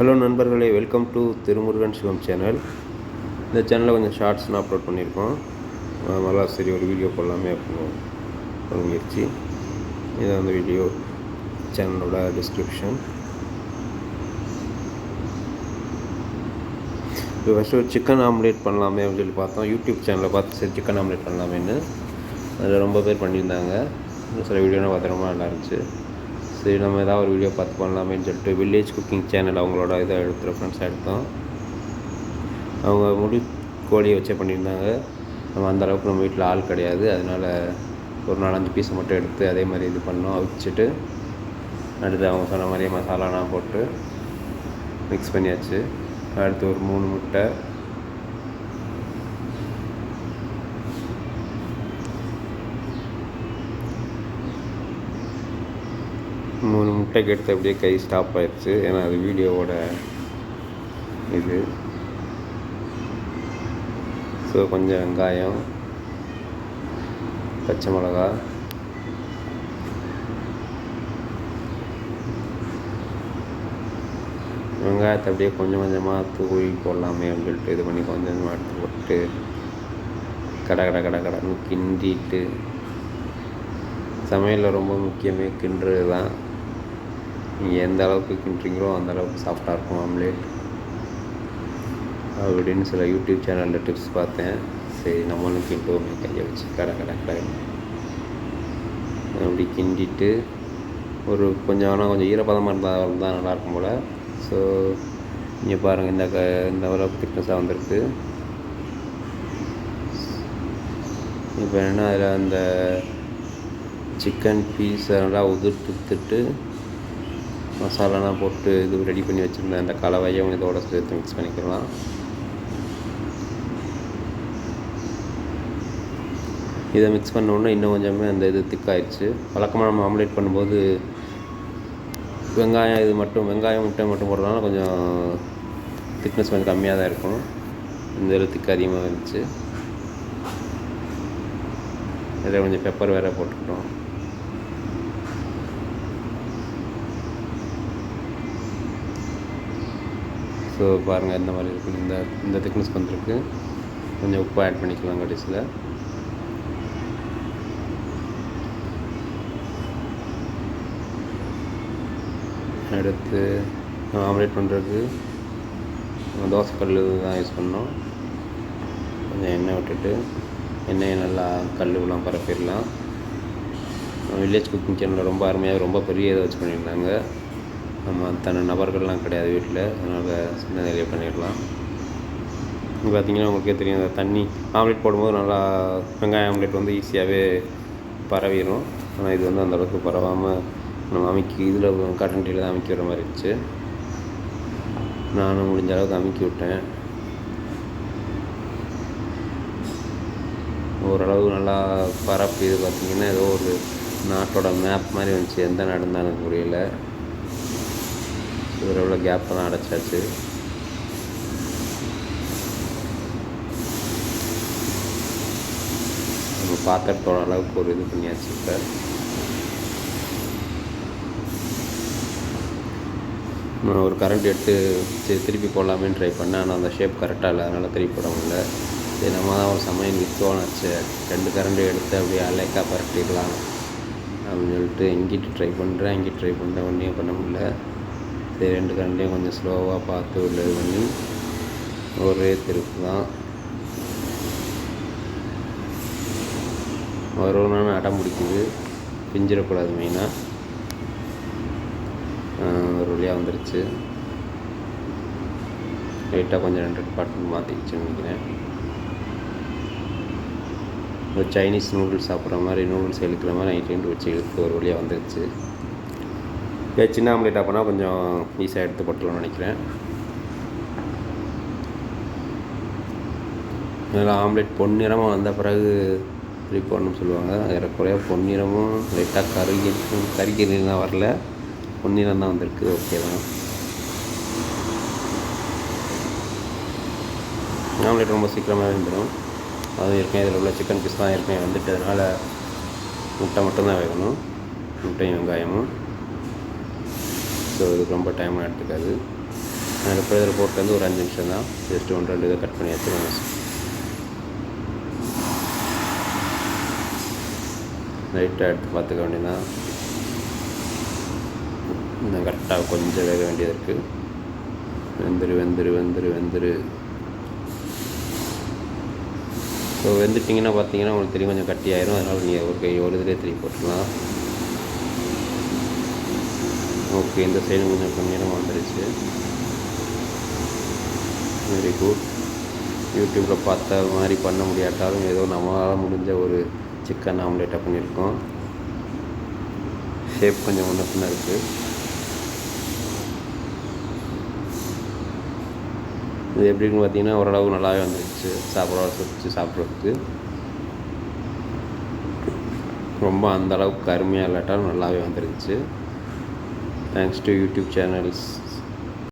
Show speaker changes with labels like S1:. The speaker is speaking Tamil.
S1: ஹலோ நண்பர்களே welcome to Thirumurugan Sivam channel இந்த சேனலில் கொஞ்சம் ஷார்ட்ஸ்லாம் அப்லோட் பண்ணியிருக்கோம். நல்லா சரி ஒரு வீடியோ போடலாமே அப்படின்னு ஒரு முயற்சி. இதான் அந்த வீடியோ சேனலோட டிஸ்கிரிப்ஷன் இப்போ ஃபஸ்ட்டு ஒரு சிக்கன் ஆம்லேட் பண்ணலாமே அப்படின்னு சொல்லி பார்த்தோம். யூடியூப் சேனலில் பார்த்து சரி சிக்கன் ஆம்லேட் பண்ணலாமேன்னு. அதில் ரொம்ப பேர் பண்ணியிருந்தாங்க. சில வீடியோலாம் பார்த்து ரொம்ப நல்லா இருந்துச்சு. சரி நம்ம ஏதாவது ஒரு வீடியோ பார்த்து பண்ணலாமேன்னு சொல்லிட்டு வில்லேஜ் குக்கிங் சேனல் அவங்களோட இதை எடுத்து ஃப்ரெண்ட்ஸாக எடுத்தோம். அவங்க முடி கோழியை வச்சே பண்ணியிருந்தாங்க. நம்ம அந்த அளவுக்கு நம்ம வீட்டில் ஆள் கிடையாது. அதனால் ஒரு நாலஞ்சு பீஸை மட்டும் எடுத்து அதே மாதிரி இது பண்ணோம். அவிச்சிட்டு அடுத்து அவங்க சொன்ன மாதிரியே மசாலாலாம் போட்டு மிக்ஸ் பண்ணியாச்சு. அடுத்து ஒரு மூணு முட்டை மூணு முட்டைக்கு எடுத்து அப்படியே கை ஸ்டாப் ஆயிடுச்சு ஏன்னா அது வீடியோவோட இது. ஸோ கொஞ்சம் வெங்காயம் பச்சை மிளகா வெங்காயத்தை அப்படியே கொஞ்சம் கொஞ்சமாக தூவி போடலாமே அப்படின்னு சொல்லிட்டு இது பண்ணி கொஞ்சம் கொஞ்சமாக எடுத்து போட்டு கடை கடை கடை கடைன்னு கிண்டிட்டு சமையலில் ரொம்ப முக்கியமே கிண்டுறது தான் நீங்கள் எந்த அளவுக்கு கிண்டுறீங்களோ அந்த அளவுக்கு சாஃப்டாக இருக்கும் ஆம்லேட். அப்படின்னு சில யூடியூப் சேனலில் டிப்ஸ் பார்த்தேன். சரி நம்மளும் கிண்டுவோமே. கையை வச்சு கடை கடை கடை அப்படி கிண்டிட்டு ஒரு கொஞ்சம் ஆனால் கொஞ்சம் ஈரப்பதமாக இருந்தால் தான் நல்லாயிருக்கும் போல். ஸோ நீங்கள் பாருங்கள் இந்த க இந்த அளவுக்கு திக்னஸாக வந்திருக்கு. இப்போ என்ன அதில் அந்த சிக்கன் பீஸை நல்லா உதிர்த்துட்டு மசாலாலாம் போட்டு இது ரெடி பண்ணி வச்சுருந்தேன். அந்த கலவையும் இதோட சேர்த்து மிக்ஸ் பண்ணிக்கலாம். இதை மிக்ஸ் பண்ணோடனே இன்னும் கொஞ்சமே அந்த இது திக்காயிடுச்சு. வழக்கமாக நம்ம ஆம்லேட் பண்ணும்போது வெங்காயம் இது மட்டும் வெங்காயம் முட்டை மட்டும் போடுறதுனால கொஞ்சம் திக்னஸ் கொஞ்சம் கம்மியாக தான் இருக்கும். இந்த இதில் திக்கு அதிகமாக இருந்துச்சு. இதில் கொஞ்சம் பெப்பர் வேறு போட்டுக்கிட்டோம். ஸோ பாருங்கள் இந்த மாதிரி இருக்குது இந்த இந்த திக்னஸ் வந்துருக்கு. கொஞ்சம் உப்பு ஆட் பண்ணிக்கலாம் கடைசியில் அடுத்து ஆம்லேட் பண்ணுறதுக்கு தோசைக்கல் தான் யூஸ் பண்ணோம். கொஞ்சம் எண்ணெய் விட்டுட்டு எண்ணெயை நல்லா கல்லுலாம் பரப்பிடலாம். வில்லேஜ் குக்கிங் சேனலில் ரொம்ப அருமையாக ரொம்ப பெரிய இதை வச்சு பண்ணியிருந்தாங்க. நம்ம தன நபர்கள்லாம் கிடையாது வீட்டில். அதனால் சின்ன வேலையை பண்ணிடலாம். இங்கே பார்த்தீங்கன்னா உங்களுக்கே தெரியும் அந்த தண்ணி ஆம்லேட் போடும்போது நல்லா வெங்காயம் ஆம்லேட் வந்து ஈஸியாகவே பரவிடும் ஆனால் இது வந்து அந்தளவுக்கு பரவாமல் நம்ம அமைக்கி இதில் கரண்டியில் டீயில் தான் அமைக்க விட மாதிரி இருந்துச்சு. நானும் முடிஞ்ச அளவுக்கு அமைக்கி விட்டேன். ஓரளவு நல்லா பரப்பு இது பார்த்திங்கன்னா ஏதோ ஒரு நாட்டோட மேப் மாதிரி வந்துச்சு. எந்த நடந்தாலும் எனக்கு புரியல. இதில் உள்ள கேப்பெல்லாம் அடைச்சாச்சு. நம்ம பாத்திரத்தோட அளவுக்கு ஒரு இது பண்ணியாச்சு இப்போ. நான் ஒரு கரண்ட் எடுத்து சரி திருப்பி போடலாமேன்னு ட்ரை பண்ணேன். ஆனால் அந்த ஷேப் கரெக்டாக இல்லை. அதனால் திருப்பி போட முடியல. சரி நம்ம தான் ஒரு சமயம் வித்தோனாச்சு ரெண்டு கரண்ட்டு எடுத்து அப்படியே அலைக்காக பரட்டிடலாம் அப்படின்னு சொல்லிட்டு எங்கிட்டு ட்ரை பண்ணுறேன் எங்கிட்டு ட்ரை பண்ணுறேன் ஒன்றையும் பண்ண முடியல. சரி ரெண்டு கரண்ட்டையும் கொஞ்சம் ஸ்லோவாக பார்த்து உள்ள இது பண்ணி ஒரே திருப்பு தான். வருவனான்னு அடம் பிடிக்குது. பிஞ்சிடக்கூடாது மெயினாக ஒரு வழியாக வந்துருச்சு. லைட்டாக கொஞ்சம் ரெண்டு டிபார்ட்மெண்ட் மாற்றிக்கிச்சுன்னு நினைக்கிறேன். ஒரு சைனீஸ் நூடுல்ஸ் சாப்பிட்ற மாதிரி நூடுல்ஸ் இழுக்கிற மாதிரி நைட் ரெண்டு வச்சு இழுத்து ஒரு வழியாக வந்துருச்சு. இதே சின்ன ஆம்லேட் பண்ணால் கொஞ்சம் ஈஸியாக எடுத்து போட்டலாம்னு நினைக்கிறேன். அதில் ஆம்லேட் பொன்னிறமாக வந்த பிறகு திருப்பி போடணும்னு சொல்லுவாங்க. ஏறக்குறைய பொன்னிறமும் லைட்டாக கருகி கறிக்கிறதுலாம் வரல. பொன்னிறம் தான் வந்திருக்கு. ஓகே தான். ஆம்லேட் ரொம்ப சீக்கிரமாக வந்துடும். அதுவும் ஏற்கனவே இதில் உள்ள சிக்கன் பீஸ் தான் ஏற்கனவே அதனால் முட்டை மட்டும்தான் வேகணும். முட்டையும் வெங்காயமும். ஸோ இதுக்கு ரொம்ப டைம் எடுத்துக்காது. நான் இப்போ இதில் போட்டு வந்து ஒரு அஞ்சு நிமிஷம் தான். ஜஸ்ட்டு ஒன்று ரெண்டு இதை கட் பண்ணி வச்சுருவோம் லைட்டாக எடுத்து பார்த்துக்க வேண்டியதான் இன்னும் கரெக்டாக கொஞ்சம் வேக வேண்டியது இருக்குது வெந்துரு வெந்துரு வெந்துரு வெந்துரு. ஸோ வெந்துட்டிங்கன்னா பார்த்தீங்கன்னா உங்களுக்கு தெரியும் கொஞ்சம் கட்டி ஆயிரும். அதனால் நீங்கள் ஒரு கை ஒரு இதிலே திருப்பி போட்டுக்கலாம். ஓகே இந்த சைடு கொஞ்சம் கம்மியாக வந்துருச்சு. வெரி குட் யூடியூப்பில் பார்த்த மாதிரி பண்ண முடியாட்டாலும் ஏதோ நம்மளால் முடிஞ்ச ஒரு சிக்கன் ஆம்லேட்டாக பண்ணியிருக்கோம். ஷேப் கொஞ்சம் ஒன்று பின்ன இருக்குது இது எப்படின்னு பார்த்தீங்கன்னா ஓரளவு நல்லாவே வந்துருச்சு. சாப்பிட வச்சு சாப்பிட்றதுக்கு. ரொம்ப அந்த அளவுக்கு அருமையாக இல்லாட்டாலும் நல்லாவே வந்துருச்சு. Thanks to YouTube channels